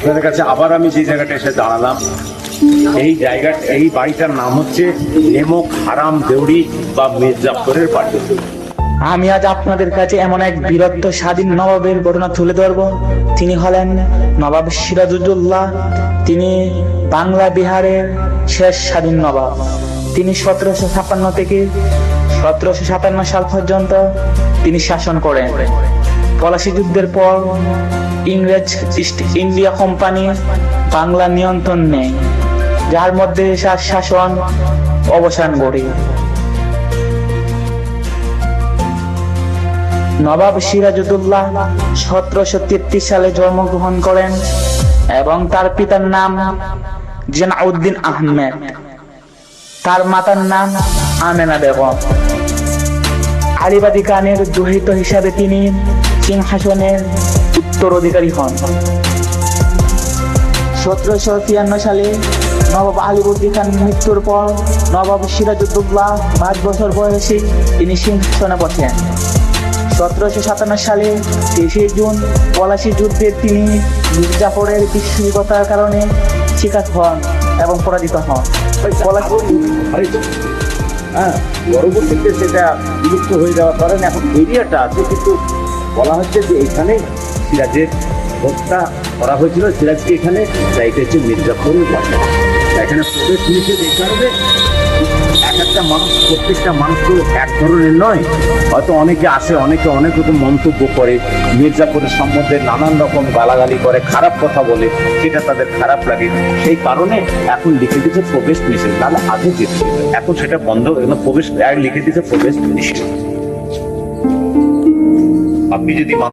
আপনাদের কাছে আবার আমি যে জায়গাটা এসে দাঁড়ালাম, এই জায়গা, এই বাড়িটার নাম হচ্ছে নেমক হারাম দেউড়ি বা মির্জাফরের বাড়ি। আমি আজ আপনাদের কাছে এমন এক বীরত্ব স্বাধীন নবাবের ঘটনা তুলে ধরব। তিনি হলেন নবাব সিরাজুদ্দৌল্লাহ তিনি বাংলা বিহারের শেষ স্বাধীন নবাব। তিনি সতেরোশো ছাপ্পান্ন থেকে সতেরোশো সাতান্ন সাল পর্যন্ত তিনি শাসন করেন। পলাশি যুদ্ধের পর ইংরেজ ইস্ট ইন্ডিয়া কোম্পানি বাংলা নিয়ন্ত্রণ নেয়, যার মধ্যে শাসন অবসান ঘটে। নবাব সিরাজুদ্দৌল্লাহ সতেরোশো তেত্রিশ সালে জন্মগ্রহণ করেন এবং তার পিতার নাম জেনাউদ্দিন আহমেদ। তার মাতার নাম আমেনা বেগম। আলিবাদী খানের দুহিত হিসাবে তিনি সিংহাসনের উত্তরাধিকারী হন। সতেরোশো তিয়ান্ন সালে নবাব আলিবুদ্দি খান মৃত্যুর পর নবাব সিরাজুদ্দৌল্লাহ পাঁচ বছর বয়সে তিনি সিংহাসনে বসেন। সতেরোশো সাতান্ন সালে তেইশে জুন পলাশি যুদ্ধে তিনি মির্জাফরের বিশ্বাসিকতার কারণে শিকার হন এবং পরাজিত হন। পলাশি হ্যাঁ পরবর্তীতে সেটা বিলুপ্ত হয়ে যাওয়ার কারণে এখন এরিয়াটা আছে, কিন্তু বলা হচ্ছে যে এখানে সিরাজের হত্যা করা হয়েছিল, সিরাজকে এখানে যাইতে হচ্ছে মির্জাফরের বাড়ি এখানে প্রবেশ নিষেধ এই কারণে একটা মানুষ প্রত্যেকটা মানুষ তো এক ধরনের নয়। হয়তো অনেকে আসে, অনেকে অনেক রকম মন্তব্য করে, মির্জাপুরের সম্বন্ধে নানান রকম গালাগালি করে, খারাপ কথা বলে, সেটা তাদের খারাপ লাগে। সেই কারণে এখন লিখে দিচ্ছে প্রবেশ নিষেধ। তাহলে আগে যেতে এখন সেটা বন্ধ প্রবেশ লিখে দিচ্ছে প্রবেশ নিষেধ। আপনি যদি